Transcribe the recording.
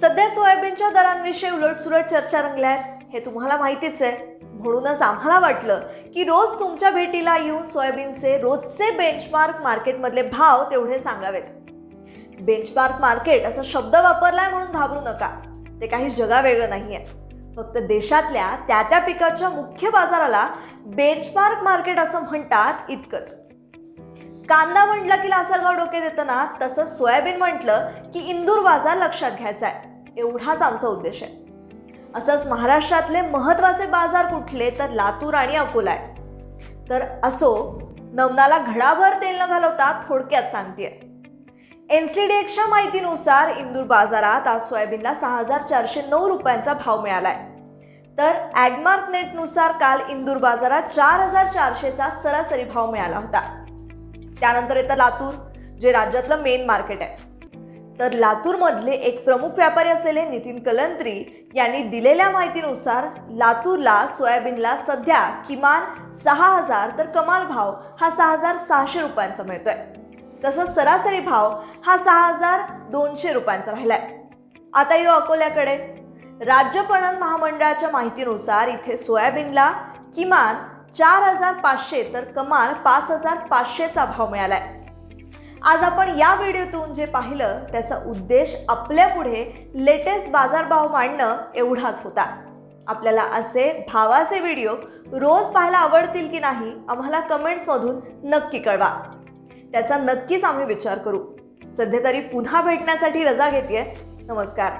सध्या सोयाबीनच्या दरांविषयी उलटसुलट चर्चा रंगल्या आहेत हे तुम्हाला माहितीच आहे. म्हणूनच आम्हाला वाटलं की रोज तुमच्या भेटीला येऊन सोयाबीनचे रोजचे बेंचमार्क मार्केटमधले भाव तेवढे सांगावेत. बेंचमार्क मार्केट असा शब्द वापरलाय म्हणून घाबरू नका. ते काही जगावेगळं आहे फक्त देशातल्या त्या त्या पिकाच्या मुख्य बाजाराला बेंचमार्क मार्केट असं म्हणतात इतकंच. कांदा म्हटलं की लासलगाव डोके देतं ना तसंच सोयाबीन म्हटलं की इंदूर बाजार लक्षात घ्यायचा आहे एवढाच आमचा उद्देश आहे. असंच महाराष्ट्रातले महत्त्वाचे बाजार कुठले तर लातूर आणि अकोला आहे. तर असो नवनाला घडाभर तेल न घालवता थोडक्यात सांगते एन सी डी एक्सच्या माहितीनुसार इंदूर बाजारात आज सोयाबीनला सहा हजार चारशे नऊ रुपयांचा भाव मिळाला आहे तर ॲगमार्क नेटनुसार काल इंदूर बाजारात चार हजार चारशेचा सरासरी भाव मिळाला होता. त्यानंतर येतं लातूर जे राज्यातलं मेन मार्केट आहे. तर लातूरमधले एक प्रमुख व्यापारी असलेले नितीन कलंत्री यांनी दिलेल्या माहितीनुसार लातूरला सोयाबीनला सध्या किमान सहा हजार तर कमाल भाव हा सहा हजार सहाशे रुपयांचा मिळतोय. तसंच सरासरी भाव हा सहा हजार दोनशे रुपयांचा राहिलाय. आता येऊ अकोल्याकडे. राज्य पणन महामंडळाच्या माहितीनुसार इथे सोयाबीनला किमान चार हजार पाचशे तर कमाल पाच हजार पाचशेचा भाव मिळालाय. आज आपण या व्हिडिओतून जे पाहिलं त्याचा उद्देश आपल्यापुढे लेटेस्ट बाजारभाव मांडणं एवढाच होता. आपल्याला असे भावाचे व्हिडिओ रोज पाहायला आवडतील की नाही आम्हाला कमेंट्समधून नक्की कळवा. त्याचा नक्कीच आम्ही विचार करू. सध्या तरी पुन्हा भेटण्यासाठी रजा घेते नमस्कार.